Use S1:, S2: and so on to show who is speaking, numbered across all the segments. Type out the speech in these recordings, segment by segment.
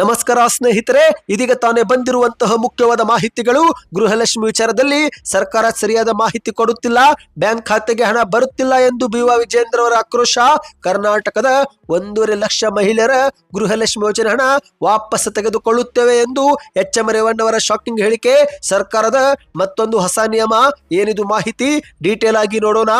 S1: ನಮಸ್ಕಾರ ಸ್ನೇಹಿತರೆ, ಇದೀಗ ತಾನೇ ಬಂದಿರುವಂತಹ ಮುಖ್ಯವಾದ ಮಾಹಿತಿಗಳು. ಗೃಹಲಕ್ಷ್ಮಿ ವಿಚಾರದಲ್ಲಿ ಸರ್ಕಾರ ಸರಿಯಾದ ಮಾಹಿತಿ ಕೊಡುತ್ತಿಲ್ಲ, ಬ್ಯಾಂಕ್ ಖಾತೆಗೆ ಹಣ ಬರುತ್ತಿಲ್ಲ ಎಂದು ಬಿ ವಾ ವಿಜೇಂದ್ರ ಅವರ ಆಕ್ರೋಶ. ಕರ್ನಾಟಕದ ಒಂದೂವರೆ ಲಕ್ಷ ಮಹಿಳೆಯರ ಗೃಹಲಕ್ಷ್ಮಿ ಯೋಜನೆ ಹಣ ವಾಪಸ್ ತೆಗೆದುಕೊಳ್ಳುತ್ತೇವೆ ಎಂದು ಎಚ್ ಎಂ ರೇವಣ್ಣವರ ಶಾಕಿಂಗ್ ಹೇಳಿಕೆ. ಸರ್ಕಾರದ ಮತ್ತೊಂದು ಹೊಸ ನಿಯಮ, ಏನಿದು ಮಾಹಿತಿ? ಡೀಟೇಲ್ ಆಗಿ ನೋಡೋಣ.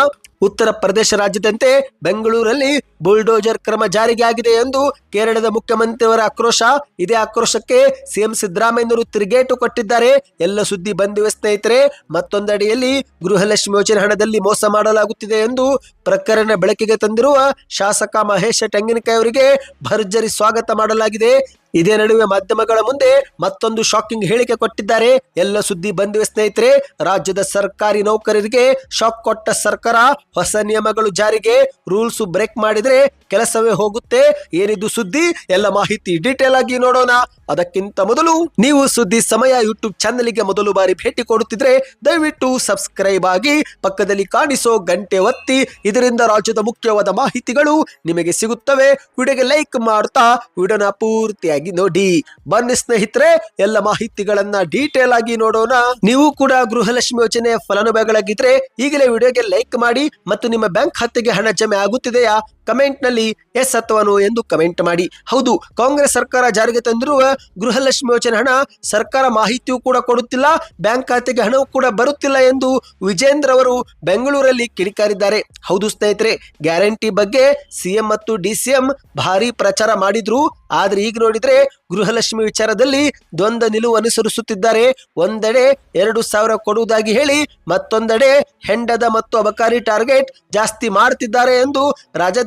S1: ಉತ್ತರ ಪ್ರದೇಶ ರಾಜ್ಯದಂತೆ ಬೆಂಗಳೂರಲ್ಲಿ ಬುಲ್ಡೋಜರ್ ಕ್ರಮ ಜಾರಿಗೆ ಆಗಿದೆ ಎಂದು ಕೇರಳದ ಮುಖ್ಯಮಂತ್ರಿಯವರ ಆಕ್ರೋಶ. ಇದೇ ಆಕ್ರೋಶಕ್ಕೆ ಸಿಎಂ ಸಿದ್ದರಾಮಯ್ಯನವರು ತಿರುಗೇಟು ಕೊಟ್ಟಿದ್ದಾರೆ. ಎಲ್ಲ ಸುದ್ದಿ ಬಂದಿವೆ ಸ್ನೇಹಿತರೆ, ಮತ್ತೊಂದಡಿಯಲ್ಲಿ ಗೃಹಲಕ್ಷ್ಮಿ ಯೋಜನೆ ಹಣದಲ್ಲಿ ಮೋಸ ಮಾಡಲಾಗುತ್ತಿದೆ ಎಂದು ಪ್ರಕರಣ ಬೆಳಕಿಗೆ ತಂದಿರುವ ಶಾಸಕ ಮಹೇಶ ತೆಂಗಿನಕಾಯಿ ಅವರಿಗೆ ಭರ್ಜರಿ ಸ್ವಾಗತ ಮಾಡಲಾಗಿದೆ. ಇದೇ ನಡುವೆ ಮಾಧ್ಯಮಗಳ ಮುಂದೆ ಮತ್ತೊಂದು ಶಾಕಿಂಗ್ ಹೇಳಿಕೆ ಕೊಟ್ಟಿದ್ದಾರೆ. ಎಲ್ಲ ಸುದ್ದಿ ಬಂದಿವೆ ಸ್ನೇಹಿತರೆ, ರಾಜ್ಯದ ಸರ್ಕಾರಿ ನೌಕರರಿಗೆ ಶಾಕ್ ಕೊಟ್ಟ ಸರ್ಕಾರ ಹೊಸ ನಿಯಮಗಳು ಜಾರಿಗೆ ರೂಲ್ಸ್ ಬ್ರೇಕ್ ಮಾಡಿದ್ರೆ ಕೆಲಸವೇ ಹೋಗುತ್ತೆ. ಏನಿದು ಸುದ್ದಿ? ಎಲ್ಲ ಮಾಹಿತಿ ಡೀಟೇಲ್ ಆಗಿ ನೋಡೋಣ. ಅದಕ್ಕಿಂತ ಮೊದಲು ನೀವು ಸುದ್ದಿ ಸಮಯ ಯೂಟ್ಯೂಬ್ ಚಾನೆಲ್ಗೆ ಮೊದಲು ಬಾರಿ ಭೇಟಿ ಕೊಡುತ್ತಿದ್ರೆ ದಯವಿಟ್ಟು ಸಬ್ಸ್ಕ್ರೈಬ್ ಆಗಿ ಪಕ್ಕದಲ್ಲಿ ಕಾಣಿಸೋ ಗಂಟೆ ಒತ್ತಿ. ಇದರಿಂದ ರಾಜ್ಯದ ಮುಖ್ಯವಾದ ಮಾಹಿತಿಗಳು ನಿಮಗೆ ಸಿಗುತ್ತವೆ. ವಿಡಿಯೋಗೆ ಲೈಕ್ ಮಾಡ್ತಾ ವಿಡಿಯೋನ ಪೂರ್ತಿಯಾಗಿ ನೋಡಿ. ಬನ್ನಿ ಸ್ನೇಹಿತರೆ, ಎಲ್ಲ ಮಾಹಿತಿಗಳನ್ನ ಡೀಟೇಲ್ ಆಗಿ ನೋಡೋಣ. ನೀವು ಕೂಡ ಗೃಹಲಕ್ಷ್ಮಿ ಯೋಜನೆ ಫಲಾನುಭವಿಗಳಾಗಿದ್ರೆ ಈಗಲೇ ವಿಡಿಯೋಗೆ ಲೈಕ್ ಮಾಡಿ. ಮತ್ತು ನಿಮ್ಮ ಬ್ಯಾಂಕ್ ಖಾತೆಗೆ ಹಣ ಜಮೆ ಆಗುತ್ತಿದೆಯಾ? ಕಮೆಂಟ್ನಲ್ಲಿ ಎಸ್ ಅಥವಾ ಎಂದು ಕಮೆಂಟ್ ಮಾಡಿ. ಹೌದು, ಕಾಂಗ್ರೆಸ್ ಸರ್ಕಾರ ಜಾರಿಗೆ ತಂದಿರುವ ಗೃಹಲಕ್ಷ್ಮಿ ಯೋಜನೆ ಹಣ ಸರ್ಕಾರ ಮಾಹಿತಿಯೂ ಕೂಡ ಕೊಡುತ್ತಿಲ್ಲ, ಬ್ಯಾಂಕ್ ಖಾತೆಗೆ ಹಣವೂ ಕೂಡ ಬರುತ್ತಿಲ್ಲ ಎಂದು ವಿಜೇಂದ್ರ ಅವರು ಬೆಂಗಳೂರಲ್ಲಿ ಕಿಡಿಕಾರಿದ್ದಾರೆ. ಹೌದು ಸ್ನೇಹಿತರೆ, ಗ್ಯಾರಂಟಿ ಬಗ್ಗೆ ಸಿಎಂ ಮತ್ತು ಡಿಸಿಎಂ ಭಾರಿ ಪ್ರಚಾರ ಮಾಡಿದ್ರು. ಆದ್ರೆ ಈಗ ನೋಡಿದ್ರೆ ಗೃಹಲಕ್ಷ್ಮಿ ವಿಚಾರದಲ್ಲಿ ದ್ವಂದ್ವ ನಿಲುವು ಅನುಸರಿಸುತ್ತಿದ್ದಾರೆ. ಒಂದೆಡೆ ಎರಡು ಸಾವಿರ ಕೊಡುವುದಾಗಿ ಹೇಳಿ, ಮತ್ತೊಂದೆಡೆ ಹೆಂಡದ ಮತ್ತು ಅಬಕಾರಿ ಟಾರ್ಗೆಟ್ ಜಾಸ್ತಿ ಮಾಡ್ತಿದ್ದಾರೆ ಎಂದು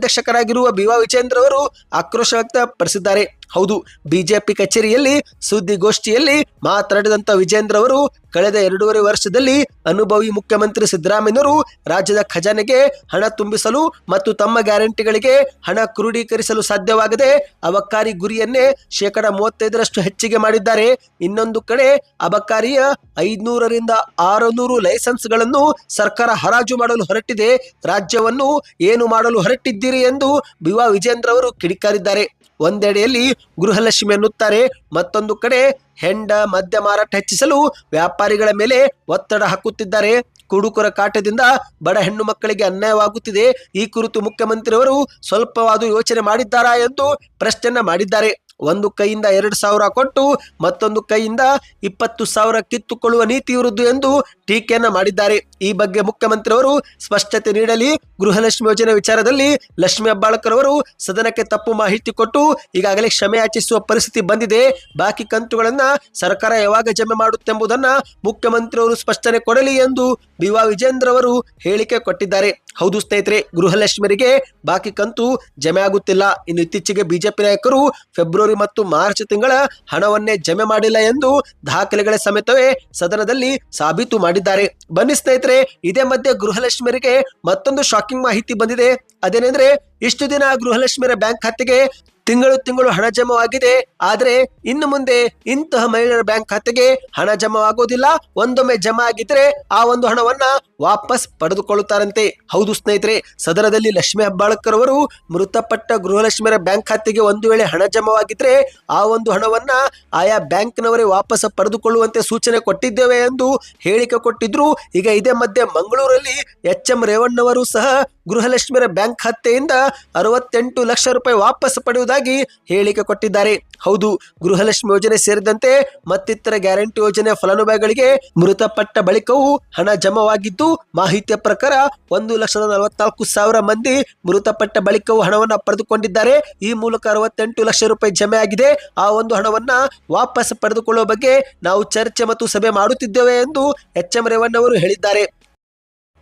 S1: ರಾಜ್ಯಾಧ್ಯಕ್ಷರಾಗಿರುವ ಬಿ ವಾ ವಿಜೇಂದ್ರ ಅವರು ಆಕ್ರೋಶ ವ್ಯಕ್ತಪಡಿಸಿದ್ದಾರೆ. ಹೌದು, ಬಿಜೆಪಿ ಕಚೇರಿಯಲ್ಲಿ, ಸುದ್ದಿಗೋಷ್ಠಿಯಲ್ಲಿ ಮಾತನಾಡಿದಂತ ವಿಜೇಂದ್ರ ಅವರು, ಕಳೆದ ಎರಡೂವರೆ ವರ್ಷದಲ್ಲಿ ಅನುಭವಿ ಮುಖ್ಯಮಂತ್ರಿ ಸಿದ್ದರಾಮಯ್ಯನವರು ರಾಜ್ಯದ ಖಜಾನೆಗೆ ಹಣ ತುಂಬಿಸಲು ಮತ್ತು ತಮ್ಮ ಗ್ಯಾರಂಟಿಗಳಿಗೆ ಹಣ ಕ್ರೋಢೀಕರಿಸಲು ಸಾಧ್ಯವಾಗದೆ ಅಬಕಾರಿ ಗುರಿಯನ್ನೇ ಶೇಕಡ ಮೂವತ್ತೈದರಷ್ಟು ಹೆಚ್ಚಿಗೆ ಮಾಡಿದ್ದಾರೆ. ಇನ್ನೊಂದು ಕಡೆ ಅಬಕಾರಿಯ ಐದುನೂರರಿಂದ ಆರುನೂರು ಲೈಸೆನ್ಸ್ಗಳನ್ನು ಸರ್ಕಾರ ಹರಾಜು ಮಾಡಲು ಹೊರಟಿದೆ. ರಾಜ್ಯವನ್ನು ಏನು ಮಾಡಲು ಹೊರಟಿದ್ದೀರಿ ಎಂದು ಬಿವಾ ವಿಜೇಂದ್ರ ಅವರು ಕಿಡಿಕಾರಿದ್ದಾರೆ. ಒಂದೆಡೆಯಲ್ಲಿ ಗೃಹಲಕ್ಷ್ಮಿ ಎನ್ನುತ್ತಾರೆ ಮತ್ತೊಂದು ಕಡೆ ಹೆಂಡ ಮದ್ಯ ಮಾರಾಟ ಹೆಚ್ಚಿಸಲು ವ್ಯಾಪಾರಿಗಳ ಮೇಲೆ ಒತ್ತಡ ಹಾಕುತ್ತಿದ್ದಾರೆ. ಕುಡುಕರ ಕಾಟದಿಂದ ಬಡ ಹೆಣ್ಣು ಮಕ್ಕಳಿಗೆ ಅನ್ಯಾಯವಾಗುತ್ತಿದೆ. ಈ ಕುರಿತು ಮುಖ್ಯಮಂತ್ರಿಯವರು ಸ್ವಲ್ಪವಾದರೂ ಯೋಚನೆ ಮಾಡಿದ್ದಾರಾ ಎಂದು ಪ್ರಶ್ನೆಯನ್ನ ಮಾಡಿದ್ದಾರೆ. ಒಂದು ಕೈಯಿಂದ ಎರಡು ಸಾವಿರ ಕೊಟ್ಟು ಮತ್ತೊಂದು ಕೈಯಿಂದ ಇಪ್ಪತ್ತು ಸಾವಿರ ಕಿತ್ತುಕೊಳ್ಳುವ ನೀತಿ ಇರುವುದು ಎಂದು ಟೀಕೆಯನ್ನ ಮಾಡಿದ್ದಾರೆ. ಈ ಬಗ್ಗೆ ಮುಖ್ಯಮಂತ್ರಿಯವರು ಸ್ಪಷ್ಟತೆ ನೀಡಲಿ. ಗೃಹಲಕ್ಷ್ಮಿ ಯೋಜನೆ ವಿಚಾರದಲ್ಲಿ ಲಕ್ಷ್ಮಿ ಹೆಬ್ಬಾಳ್ಕರ್ ಅವರು ಸದನಕ್ಕೆ ತಪ್ಪು ಮಾಹಿತಿ ಕೊಟ್ಟು ಈಗಾಗಲೇ ಕ್ಷಮೆ ಯಾಚಿಸುವ ಪರಿಸ್ಥಿತಿ ಬಂದಿದೆ. ಬಾಕಿ ಕಂತುಗಳನ್ನ ಸರ್ಕಾರ ಯಾವಾಗ ಜಮೆ ಮಾಡುತ್ತೆಂಬುದನ್ನ ಮುಖ್ಯಮಂತ್ರಿಯವರು ಸ್ಪಷ್ಟನೆ ಕೊಡಲಿ ಎಂದು ಬಿ ವಿಜೇಂದ್ರ ಅವರು ಹೇಳಿಕೆ ಕೊಟ್ಟಿದ್ದಾರೆ. ಹೌದು ಸ್ನೇಹಿತರೆ ಗೃಹಲಕ್ಷ್ಮಿಯರಿಗೆ ಬಾಕಿ ಕಂತು ಜಮೆ ಆಗುತ್ತಿಲ್ಲ. ಇನ್ನು ಇತ್ತೀಚೆಗೆ ಬಿಜೆಪಿ ನಾಯಕರು ಫೆಬ್ರವರಿ ಮತ್ತು ಮಾರ್ಚ್ ತಿಂಗಳ ಹಣವನ್ನೇ ಜಮೆ ಮಾಡಿಲ್ಲ ಎಂದು ದಾಖಲೆಗಳ ಸಮೇತವೇ ಸದನದಲ್ಲಿ ಸಾಬೀತು ಮಾಡಿದ್ದಾರೆ. ಬನ್ನಿ ಸ್ನೇಹಿತರೆ ಇದೇ ಮಧ್ಯೆ ಗೃಹಲಕ್ಷ್ಮಿಯರಿಗೆ ಮತ್ತೊಂದು ಶಾಕಿಂಗ್ ಮಾಹಿತಿ ಬಂದಿದೆ. ಅದೇನೆಂದ್ರೆ ಇಷ್ಟು ದಿನ ಗೃಹಲಕ್ಷ್ಮಿಯರ ಬ್ಯಾಂಕ್ ಖಾತೆಗೆ ತಿಂಗಳು ತಿಂಗಳು ಹಣ ಜಮವಾಗಿದೆ. ಆದರೆ ಇನ್ನು ಮುಂದೆ ಇಂತಹ ಮಹಿಳೆಯರ ಬ್ಯಾಂಕ್ ಖಾತೆಗೆ ಹಣ ಜಮವಾಗೋದಿಲ್ಲ. ಒಂದೊಮ್ಮೆ ಜಮಾ ಆಗಿದ್ರೆ ಆ ಒಂದು ಹಣವನ್ನ ವಾಪಸ್ ಪಡೆದುಕೊಳ್ಳುತ್ತಾರಂತೆ. ಹೌದು ಸ್ನೇಹಿತರೆ, ಸದನದಲ್ಲಿ ಲಕ್ಷ್ಮಿ ಹೆಬ್ಬಾಳ್ಕರ್ ಅವರು ಮೃತಪಟ್ಟ ಗೃಹಲಕ್ಷ್ಮಿಯರ ಬ್ಯಾಂಕ್ ಖಾತೆಗೆ ಒಂದು ವೇಳೆ ಹಣ ಜಮವಾಗಿದ್ರೆ ಆ ಒಂದು ಹಣವನ್ನ ಆಯಾ ಬ್ಯಾಂಕ್ನವರೇ ವಾಪಸ್ ಪಡೆದುಕೊಳ್ಳುವಂತೆ ಸೂಚನೆ ಕೊಟ್ಟಿದ್ದೇವೆ ಎಂದು ಹೇಳಿಕೆ ಕೊಟ್ಟಿದ್ರು. ಈಗ ಇದೇ ಮಧ್ಯೆ ಮಂಗಳೂರಲ್ಲಿ ಎಚ್ ಎಂ ರೇವಣ್ಣವರು ಸಹ ಗೃಹಲಕ್ಷ್ಮಿಯರ ಬ್ಯಾಂಕ್ ಖಾತೆಯಿಂದ ಅರವತ್ತೆಂಟು ಲಕ್ಷ ರೂಪಾಯಿ ವಾಪಸ್ ಪಡೆಯುವುದಾಗಿ ಹೇಳಿಕೆ ಕೊಟ್ಟಿದ್ದಾರೆ. ಹೌದು, ಗೃಹಲಕ್ಷ್ಮಿ ಯೋಜನೆ ಸೇರಿದಂತೆ ಮತ್ತಿತರ ಗ್ಯಾರಂಟಿ ಯೋಜನೆ ಫಲಾನುಭವಿಗಳಿಗೆ ಮೃತಪಟ್ಟ ಬಳಿಕವೂ ಹಣ ಜಮವಾಗಿದ್ದು, ಮಾಹಿತಿಯ ಪ್ರಕಾರ ಒಂದು ಲಕ್ಷದ ನಲವತ್ನಾಲ್ಕು ಸಾವಿರ ಮಂದಿ ಮೃತಪಟ್ಟ ಬಳಿಕವೂ ಹಣವನ್ನು ಪಡೆದುಕೊಂಡಿದ್ದಾರೆ. ಈ ಮೂಲಕ ಅರವತ್ತೆಂಟು ಲಕ್ಷ ರೂಪಾಯಿ ಜಮೆ ಆಗಿದೆ. ಆ ಒಂದು ಹಣವನ್ನ ವಾಪಸ್ ಪಡೆದುಕೊಳ್ಳುವ ಬಗ್ಗೆ ನಾವು ಚರ್ಚೆ ಮತ್ತು ಸಭೆ ಮಾಡುತ್ತಿದ್ದೇವೆ ಎಂದು ಎಚ್ ಎಂ ರೇವಣ್ಣವರು ಹೇಳಿದ್ದಾರೆ.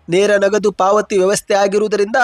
S1: ನೇರ ನಗದು ಪಾವತಿ ವ್ಯವಸ್ಥೆ ಆಗಿರುವುದರಿಂದ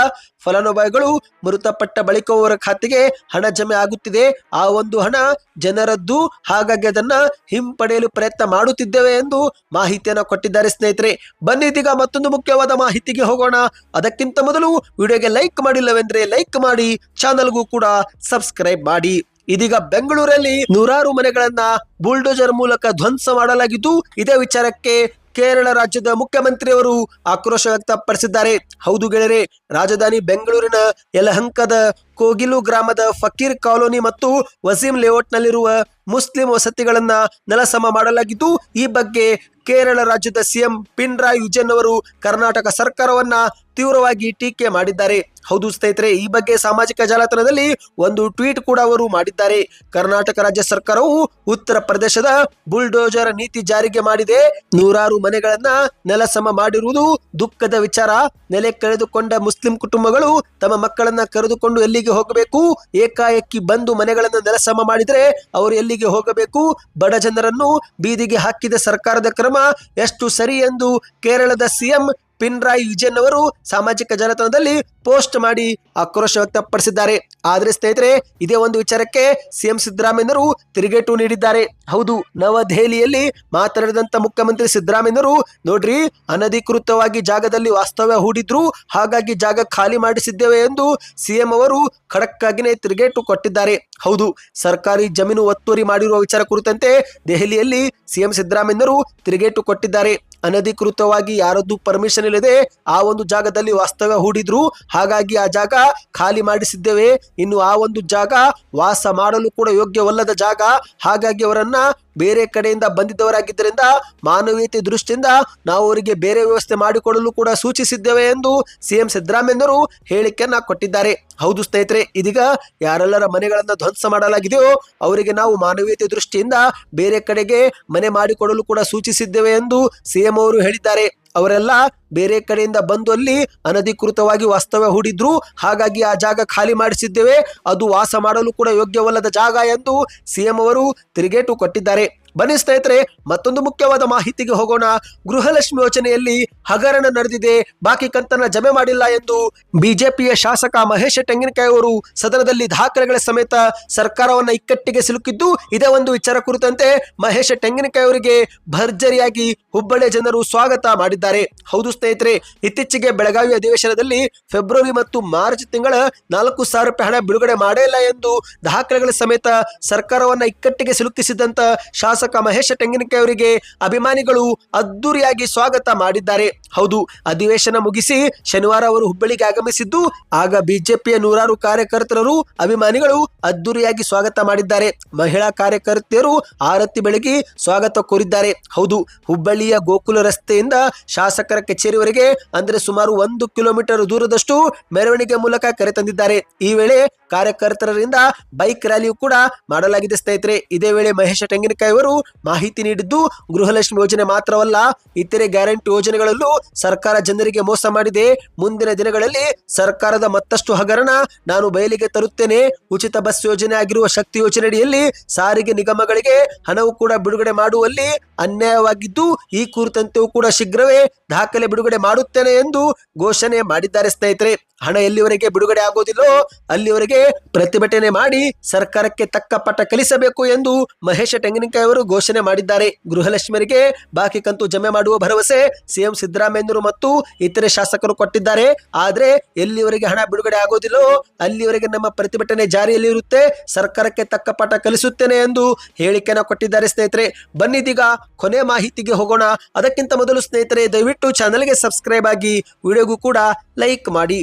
S1: ಫಲಾನುಭವಿಗಳು ಮೃತಪಟ್ಟ ಬಳಿಕ ಅವರ ಖಾತೆಗೆ ಹಣ ಜಮೆ ಆಗುತ್ತಿದೆ. ಆ ಒಂದು ಹಣ ಜನರದ್ದು. ಹಾಗಾಗಿ ಅದನ್ನ ಹಿಂಪಡೆಯಲು ಪ್ರಯತ್ನ ಮಾಡುತ್ತಿದ್ದೇವೆ ಎಂದು ಮಾಹಿತಿಯನ್ನು ಕೊಟ್ಟಿದ್ದಾರೆ ಸ್ನೇಹಿತರೆ. ಬನ್ನಿ ಇದೀಗ ಮತ್ತೊಂದು ಮುಖ್ಯವಾದ ಮಾಹಿತಿಗೆ ಹೋಗೋಣ. ಅದಕ್ಕಿಂತ ಮೊದಲು ವಿಡಿಯೋಗೆ ಲೈಕ್ ಮಾಡಿಲ್ಲವೆಂದರೆ ಲೈಕ್ ಮಾಡಿ, ಚಾನಲ್ಗೂ ಕೂಡ ಸಬ್ಸ್ಕ್ರೈಬ್ ಮಾಡಿ. ಇದೀಗ ಬೆಂಗಳೂರಲ್ಲಿ ನೂರಾರು ಮನೆಗಳನ್ನ ಬುಲ್ಡೋಜರ್ ಮೂಲಕ ಧ್ವಂಸ ಮಾಡಲಾಗಿದ್ದು, ಇದೇ ವಿಚಾರಕ್ಕೆ ಕೇರಳ ರಾಜ್ಯದ ಮುಖ್ಯಮಂತ್ರಿಯವರು ಆಕ್ರೋಶ ವ್ಯಕ್ತಪಡಿಸಿದ್ದಾರೆ. ಹೌದು ಗೆಳೆಯರೆ, ರಾಜಧಾನಿ ಬೆಂಗಳೂರಿನ ಯಲಹಂಕದ ಕೋಗಿಲು ಗ್ರಾಮದ ಫಕೀರ್ ಕಾಲೋನಿ ಮತ್ತು ವಸೀಂ ಲೇಔಟ್ನಲ್ಲಿರುವ ಮುಸ್ಲಿಂ ವಸತಿಗಳನ್ನ ನೆಲಸಮ ಮಾಡಲಾಗಿದ್ದು, ಈ ಬಗ್ಗೆ ಕೇರಳ ರಾಜ್ಯದ ಸಿಎಂ ಪಿನ್ರಾಯ್ ವಿಜಯನ್ ಅವರು ಕರ್ನಾಟಕ ಸರ್ಕಾರವನ್ನ ತೀವ್ರವಾಗಿ ಟೀಕೆ ಮಾಡಿದ್ದಾರೆ. ಹೌದು ಸ್ನೇಹಿತರೆ, ಈ ಬಗ್ಗೆ ಸಾಮಾಜಿಕ ಜಾಲತಾಣದಲ್ಲಿ ಒಂದು ಟ್ವೀಟ್ ಕೂಡ ಅವರು ಮಾಡಿದ್ದಾರೆ. ಕರ್ನಾಟಕ ರಾಜ್ಯ ಸರ್ಕಾರವು ಉತ್ತರ ಪ್ರದೇಶದ ಬುಲ್ಡೋಜರ್ ನೀತಿ ಜಾರಿಗೆ ಮಾಡಿದೆ. ನೂರಾರು ಮನೆಗಳನ್ನ ನೆಲಸಮ ಮಾಡಿರುವುದು ದುಃಖದ ವಿಚಾರ. ನೆಲೆ ಕಳೆದುಕೊಂಡ ಮುಸ್ಲಿಂ ಕುಟುಂಬಗಳು ತಮ್ಮ ಮಕ್ಕಳನ್ನ ಕರೆದುಕೊಂಡು ಎಲ್ಲಿಗೆ ಹೋಗಬೇಕು? ಏಕಾಏಕಿ ಬಂದು ಮನೆಗಳನ್ನ ನೆಲಸಮ ಮಾಡಿದರೆ ಅವರು ಎಲ್ಲಿಗೆ ಹೋಗಬೇಕು? ಬಡ ಜನರನ್ನು ಬೀದಿಗೆ ಹಾಕಿದ ಸರ್ಕಾರದ ಕ್ರಮ ಎಷ್ಟು ಸರಿ ಎಂದು ಕೇರಳದ ಸಿಎಂ ಪಿನ್ರಾಯ್ ವಿಜಯನ್ ಅವರು ಸಾಮಾಜಿಕ ಜಾಲತಾಣದಲ್ಲಿ ಪೋಸ್ಟ್ ಮಾಡಿ ಆಕ್ರೋಶ ವ್ಯಕ್ತಪಡಿಸಿದ್ದಾರೆ. ಆದರೆ ಸ್ನೇಹಿತರೆ, ಇದೇ ಒಂದು ವಿಚಾರಕ್ಕೆ ಸಿಎಂ ಸಿದ್ದರಾಮಯ್ಯರು ತಿರುಗೇಟು ನೀಡಿದ್ದಾರೆ. ಹೌದು, ನವದೆಹಲಿಯಲ್ಲಿ ಮಾತನಾಡಿದಂತ ಮುಖ್ಯಮಂತ್ರಿ ಸಿದ್ದರಾಮಯ್ಯರು ನೋಡ್ರಿ, ಅನಧಿಕೃತವಾಗಿ ಜಾಗದಲ್ಲಿ ವಾಸ್ತವ್ಯ ಹೂಡಿದ್ರು, ಹಾಗಾಗಿ ಜಾಗ ಖಾಲಿ ಮಾಡಿಸಿದ್ದೇವೆ ಎಂದು ಸಿಎಂ ಅವರು ಖಡಕ್ ಆಗಿನೇ ತಿರುಗೇಟು ಕೊಟ್ಟಿದ್ದಾರೆ. ಹೌದು, ಸರ್ಕಾರಿ ಜಮೀನು ಒತ್ತುವರಿ ಮಾಡಿರುವ ವಿಚಾರ ಕುರಿತಂತೆ ದೆಹಲಿಯಲ್ಲಿ ಸಿಎಂ ಸಿದ್ದರಾಮಯ್ಯರು ತಿರುಗೇಟು ಕೊಟ್ಟಿದ್ದಾರೆ. ಅನಧಿಕೃತವಾಗಿ ಯಾರದ್ದು ಪರ್ಮಿಷನ್ ಇಲ್ಲದೆ ಆ ಒಂದು ಜಾಗದಲ್ಲಿ ವಾಸ್ತವ್ಯ ಹೂಡಿದ್ರು. ಹಾಗಾಗಿ ಆ ಜಾಗ ಖಾಲಿ ಮಾಡಿಸಿದ್ದೇವೆ. ಇನ್ನು ಆ ಒಂದು ಜಾಗ ವಾಸ ಮಾಡಲು ಕೂಡ ಯೋಗ್ಯವಲ್ಲದ ಜಾಗ. ಹಾಗಾಗಿ ಅವರನ್ನ ಬೇರೆ ಕಡೆಯಿಂದ ಬಂದಿದ್ದವರಾಗಿದ್ದರಿಂದ ಮಾನವೀಯತೆ ದೃಷ್ಟಿಯಿಂದ ನಾವು ಅವರಿಗೆ ಬೇರೆ ವ್ಯವಸ್ಥೆ ಮಾಡಿಕೊಡಲು ಕೂಡ ಸೂಚಿಸಿದ್ದೇವೆ ಎಂದು ಸಿಎಂ ಸಿದ್ದರಾಮಯ್ಯನವರು ಹೇಳಿಕೆಯನ್ನ ಕೊಟ್ಟಿದ್ದಾರೆ. ಹೌದು ಸ್ನೇಹಿತರೆ, ಇದೀಗ ಯಾರೆಲ್ಲರ ಮನೆಗಳನ್ನು ಧ್ವಂಸ ಮಾಡಲಾಗಿದೆಯೋ ಅವರಿಗೆ ನಾವು ಮಾನವೀಯತೆ ದೃಷ್ಟಿಯಿಂದ ಬೇರೆ ಕಡೆಗೆ ಮನೆ ಮಾಡಿಕೊಡಲು ಕೂಡ ಸೂಚಿಸಿದ್ದೇವೆ ಎಂದು ಸಿಎಂ ಅವರು ಹೇಳಿದ್ದಾರೆ. ಅವರೆಲ್ಲ ಬೇರೆ ಕಡೆಯಿಂದ ಬಂದು ಅಲ್ಲಿ ಅನಧಿಕೃತವಾಗಿ ವಾಸ್ತವ್ಯ ಹೂಡಿದ್ರು. ಹಾಗಾಗಿ ಆ ಜಾಗ ಖಾಲಿ ಮಾಡಿಸಿದ್ದೇವೆ. ಅದು ವಾಸ ಮಾಡಲು ಕೂಡ ಯೋಗ್ಯವಲ್ಲದ ಜಾಗ ಎಂದು ಸಿಎಂ ಅವರು ತಿರುಗೇಟು ಕೊಟ್ಟಿದ್ದಾರೆ. ಬನ್ನಿ ಸ್ನೇಹಿತರೆ, ಮತ್ತೊಂದು ಮುಖ್ಯವಾದ ಮಾಹಿತಿಗೆ ಹೋಗೋಣ. ಗೃಹಲಕ್ಷ್ಮಿ ಯೋಜನೆಯಲ್ಲಿ ಹಗರಣ ನಡೆದಿದೆ. ಬಾಕಿ ಕಂತನ್ನ ಜಮೆ ಮಾಡಿಲ್ಲ ಎಂದು ಬಿಜೆಪಿಯ ಶಾಸಕ ಮಹೇಶ ತೆಂಗಿನಕಾಯಿ ಅವರು ಸದನದಲ್ಲಿ ದಾಖಲೆಗಳ ಸಮೇತ ಸರ್ಕಾರವನ್ನ ಇಕ್ಕಟ್ಟಿಗೆ ಸಿಲುಕಿದ್ದು ಇದೇ ಒಂದು ವಿಚಾರ ಕುರಿತಂತೆ ಮಹೇಶ ತೆಂಗಿನಕಾಯಿ ಅವರಿಗೆ ಭರ್ಜರಿಯಾಗಿ ಹುಬ್ಬಳ್ಳಿ ಜನರು ಸ್ವಾಗತ ಮಾಡಿದ್ದಾರೆ. ಹೌದು ಸ್ನೇಹಿತರೆ, ಇತ್ತೀಚೆಗೆ ಬೆಳಗಾವಿ ಅಧಿವೇಶನದಲ್ಲಿ ಫೆಬ್ರವರಿ ಮತ್ತು ಮಾರ್ಚ್ ತಿಂಗಳ ನಾಲ್ಕು ಸಾವಿರ ರೂಪಾಯಿ ಹಣ ಬಿಡುಗಡೆ ಮಾಡೇ ಇಲ್ಲ ಎಂದು ದಾಖಲೆಗಳ ಸಮೇತ ಸರ್ಕಾರವನ್ನ ಇಕ್ಕಟ್ಟಿಗೆ ಸಿಲುಕಿಸಿದಂತ ಶಾಸಕ ಮಹೇಶ ತೆಂಗಿನಕಾಯಿ ಅವರಿಗೆ ಅಭಿಮಾನಿಗಳು ಅದ್ದೂರಿಯಾಗಿ ಸ್ವಾಗತ ಮಾಡಿದ್ದಾರೆ. ಹೌದು, ಅಧಿವೇಶನ ಮುಗಿಸಿ ಶನಿವಾರ ಅವರು ಹುಬ್ಬಳ್ಳಿಗೆ ಆಗಮಿಸಿದ್ದು, ಆಗ ಬಿಜೆಪಿಯ ನೂರಾರು ಕಾರ್ಯಕರ್ತರರು, ಅಭಿಮಾನಿಗಳು ಅದ್ದೂರಿಯಾಗಿ ಸ್ವಾಗತ ಮಾಡಿದ್ದಾರೆ. ಮಹಿಳಾ ಕಾರ್ಯಕರ್ತೆಯರು ಆರತಿ ಬೆಳಗಿ ಸ್ವಾಗತ ಕೋರಿದ್ದಾರೆ. ಹೌದು, ಹುಬ್ಬಳ್ಳಿಯ ಗೋಕುಲ ರಸ್ತೆಯಿಂದ ಶಾಸಕರ ಕಚೇರಿವರೆಗೆ, ಅಂದ್ರೆ ಸುಮಾರು ಒಂದು ಕಿಲೋಮೀಟರ್ ದೂರದಷ್ಟು ಮೆರವಣಿಗೆ ಮೂಲಕ ಕರೆತಂದಿದ್ದಾರೆ ಈ ವೇಳೆ ಕಾರ್ಯಕರ್ತರಿಂದ ಬೈಕ್ ರ್ಯಾಲಿಯು ಕೂಡ ಮಾಡಲಾಗಿದೆ ಸ್ನೇಹಿತರೆ. ಇದೇ ವೇಳೆ ಮಹೇಶ ತೆಂಗಿನಕಾಯಿ ಅವರು ಮಾಹಿತಿ ನೀಡಿದ್ದು, ಗೃಹಲಕ್ಷ್ಮಿ ಯೋಜನೆ ಮಾತ್ರವಲ್ಲ, ಇತರೆ ಗ್ಯಾರಂಟಿ ಯೋಜನೆಗಳಲ್ಲೂ ಸರ್ಕಾರ ಜನರಿಗೆ ಮೋಸ ಮಾಡಿದೆ. ಮುಂದಿನ ದಿನಗಳಲ್ಲಿ ಸರ್ಕಾರದ ಮತ್ತಷ್ಟು ಹಗರಣ ನಾನು ಬಯಲಿಗೆ ತರುತ್ತೇನೆ. ಉಚಿತ ಬಸ್ ಯೋಜನೆ ಆಗಿರುವ ಶಕ್ತಿ ಯೋಜನೆಯಡಿಯಲ್ಲಿ ಸಾರಿಗೆ ನಿಗಮಗಳಿಗೆ ಹಣವು ಕೂಡ ಬಿಡುಗಡೆ ಮಾಡುವಲ್ಲಿ ಅನ್ಯಾಯವಾಗಿದ್ದು, ಈ ಕುರಿತಂತೆಯೂ ಕೂಡ ಶೀಘ್ರವೇ ದಾಖಲೆ ಬಿಡುಗಡೆ ಮಾಡುತ್ತೇನೆ ಎಂದು ಘೋಷಣೆ ಮಾಡಿದ್ದಾರೆ ಸ್ನೇಹಿತರೆ. ಹಣ ಎಲ್ಲಿವರೆಗೆ ಬಿಡುಗಡೆ ಆಗೋದಿಲ್ಲೋ ಅಲ್ಲಿವರೆಗೆ ಪ್ರತಿಭಟನೆ ಮಾಡಿ ಸರ್ಕಾರಕ್ಕೆ ತಕ್ಕ ಪಟ್ಟ ಕಲಿಸಬೇಕು ಎಂದು ಮಹೇಶ ತೆಂಗಿನಕಾಯಿ ಅವರು ಘೋಷಣೆ ಮಾಡಿದ್ದಾರೆ. ಗೃಹಲಕ್ಷ್ಮಿಯರಿಗೆ ಬಾಕಿ ಕಂತು ಜಮೆ ಮಾಡುವ ಭರವಸೆ ಸಿಎಂ ಸಿದ್ದರಾಮಯ್ಯರು ಮತ್ತು ಇತರೆ ಶಾಸಕರು ಕೊಟ್ಟಿದ್ದಾರೆ. ಆದರೆ ಎಲ್ಲಿವರೆಗೆ ಹಣ ಬಿಡುಗಡೆ ಆಗೋದಿಲ್ಲೋ ಅಲ್ಲಿವರೆಗೆ ನಮ್ಮ ಪ್ರತಿಭಟನೆ ಜಾರಿಯಲ್ಲಿ ಇರುತ್ತೆ ಸರ್ಕಾರಕ್ಕೆ ತಕ್ಕ ಪಾಠ ಕಲಿಸುತ್ತೇನೆ ಎಂದು ಹೇಳಿಕೆಯನ್ನು ಕೊಟ್ಟಿದ್ದಾರೆ ಸ್ನೇಹಿತರೆ. ಬನ್ನಿದೀಗ ಕೊನೆ ಮಾಹಿತಿಗೆ ಹೋಗೋಣ. ಅದಕ್ಕಿಂತ ಮೊದಲು ಸ್ನೇಹಿತರೆ, ದಯವಿಟ್ಟು ಚಾನಲ್ಗೆ ಸಬ್ಸ್ಕ್ರೈಬ್ ಆಗಿ, ವಿಡಿಯೋಗೂ ಕೂಡ ಲೈಕ್ ಮಾಡಿ.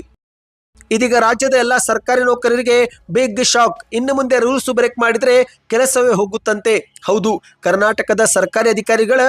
S1: ಇದೀಗ ರಾಜ್ಯದ ಎಲ್ಲ ಸರ್ಕಾರಿ ನೌಕರರಿಗೆ ಬಿಗ್ ಶಾಕ್ ಇನ್ನು ಮುಂದೆ ರೂಲ್ಸ್ ಬ್ರೇಕ್ ಮಾಡಿದ್ರೆ ಕೆಲಸವೇ ಹೋಗುತ್ತಂತೆ. ಹೌದು, ಕರ್ನಾಟಕದ ಸರ್ಕಾರಿ ಅಧಿಕಾರಿಗಳ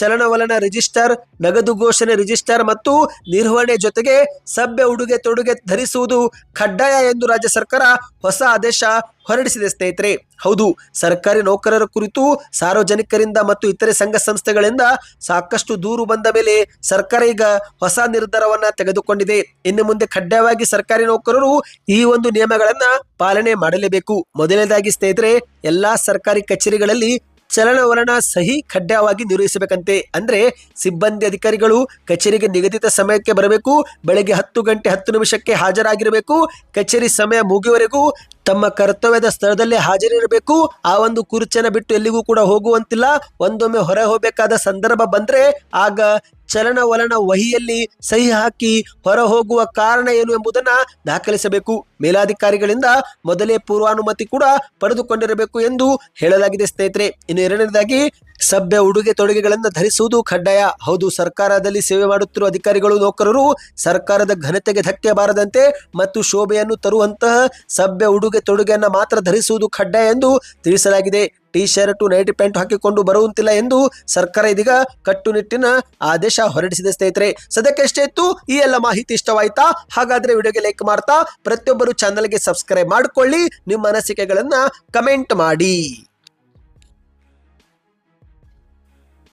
S1: ಚಲನವಲನ ರಿಜಿಸ್ಟರ್, ನಗದು ಘೋಷಣೆ ರಿಜಿಸ್ಟರ್ ಮತ್ತು ನಿರ್ವಹಣೆ ಜೊತೆಗೆ ಸಭ್ಯ ಉಡುಗೆ ತೊಡುಗೆ ಧರಿಸುವುದು ಕಡ್ಡಾಯ ಎಂದು ರಾಜ್ಯ ಸರ್ಕಾರ ಹೊಸ ಆದೇಶ ಹೊರಡಿಸಿದೆ ಸ್ನೇಹಿತರೆ. ಹೌದು, ಸರ್ಕಾರಿ ನೌಕರರ ಕುರಿತು ಸಾರ್ವಜನಿಕರಿಂದ ಮತ್ತು ಇತರೆ ಸಂಘ ಸಂಸ್ಥೆಗಳಿಂದ ಸಾಕಷ್ಟು ದೂರು ಬಂದ ಮೇಲೆ ಸರ್ಕಾರ ಈಗ ಹೊಸ ನಿರ್ಧಾರವನ್ನ ತೆಗೆದುಕೊಂಡಿದೆ. ಇನ್ನು ಮುಂದೆ ಕಡ್ಡಾಯವಾಗಿ ಸರ್ಕಾರಿ ನೌಕರರು ಈ ಒಂದು ನಿಯಮಗಳನ್ನ ಪಾಲನೆ ಮಾಡಲೇಬೇಕು. ಮೊದಲನೇದಾಗಿ ಸ್ನೇಹಿತರೆ, ಎಲ್ಲಾ ಸರ್ಕಾರಿ ಕಚೇರಿಗಳಲ್ಲಿ ಚಲನವಲನ ಸಹಿ ಕಡ್ಡಾಯವಾಗಿ ನಿರ್ವಹಿಸಬೇಕಂತೆ. ಅಂದ್ರೆ ಸಿಬ್ಬಂದಿ ಅಧಿಕಾರಿಗಳು ಕಚೇರಿಗೆ ನಿಗದಿತ ಸಮಯಕ್ಕೆ ಬರಬೇಕು, ಬೆಳಗ್ಗೆ ಹತ್ತು ಗಂಟೆ ಹತ್ತು ನಿಮಿಷಕ್ಕೆ ಹಾಜರಾಗಿರಬೇಕು, ಕಚೇರಿ ಸಮಯ ಮುಗಿಯುವವರೆಗೂ ತಮ್ಮ ಕರ್ತವ್ಯದ ಸ್ಥಳದಲ್ಲೇ ಹಾಜರಿರಬೇಕು. ಆ ಒಂದು ಕುರ್ಚನ ಬಿಟ್ಟು ಎಲ್ಲಿಗೂ ಕೂಡ ಹೋಗುವಂತಿಲ್ಲ. ಒಂದೊಮ್ಮೆ ಹೊರ ಹೋಗಬೇಕಾದ ಸಂದರ್ಭ ಬಂದ್ರೆ ಆಗ ಚಲನವಲನ ವಹಿಯಲ್ಲಿ ಸಹಿ ಹಾಕಿ ಹೊರ ಹೋಗುವ ಕಾರಣ ಏನು ಎಂಬುದನ್ನ ದಾಖಲಿಸಬೇಕು. ಮೇಲಾಧಿಕಾರಿಗಳಿಂದ ಮೊದಲೇ ಪೂರ್ವಾನುಮತಿ ಕೂಡ ಪಡೆದುಕೊಂಡಿರಬೇಕು ಎಂದು ಹೇಳಲಾಗಿದೆ ಸ್ನೇಹಿತರೆ. ಇನ್ನು ಎರಡನೇದಾಗಿ ಸಭ್ಯ ಉಡುಗೆ ತೊಡುಗೆಗಳನ್ನು ಧರಿಸುವುದು ಕಡ್ಡಾಯ. ಹೌದು, ಸರ್ಕಾರದಲ್ಲಿ ಸೇವೆ ಮಾಡುತ್ತಿರುವ ಅಧಿಕಾರಿಗಳು, ನೌಕರರು ಸರ್ಕಾರದ ಘನತೆಗೆ ಧಕ್ಕೆ ಬಾರದಂತೆ ಮತ್ತು ಶೋಭೆಯನ್ನು ತರುವಂತಹ ಸಭ್ಯ ಉಡುಗೆ ತೊಡುಗೆಯನ್ನು ಮಾತ್ರ ಧರಿಸುವುದು ಕಡ್ಡಾಯ ಎಂದು ತಿಳಿಸಲಾಗಿದೆ. ಟಿ ಶರ್ಟ್ ನೈಟಿ ಪ್ಯಾಂಟ್ ಹಾಕಿಕೊಂಡು ಬರುವಂತಿಲ್ಲ ಎಂದು ಸರ್ಕಾರ ಇದೀಗ ಕಟ್ಟುನಿಟ್ಟಿನ ಆದೇಶ ಹೊರಡಿಸಿದೆ ಸ್ನೇಹಿತರೆ. ಸದ್ಯಕ್ಕೆ ಇತ್ತು, ಈ ಎಲ್ಲ ಮಾಹಿತಿ ಇಷ್ಟವಾಯ್ತಾ? ಹಾಗಾದ್ರೆ ವಿಡಿಯೋಗೆ ಲೈಕ್ ಮಾಡ್ತಾ, ಪ್ರತಿಯೊಬ್ಬರು ಚಾನಲ್ಗೆ ಸಬ್ಸ್ಕ್ರೈಬ್ ಮಾಡಿಕೊಳ್ಳಿ, ನಿಮ್ಮ ಅನಿಸಿಕೆಗಳನ್ನು ಕಮೆಂಟ್ ಮಾಡಿ.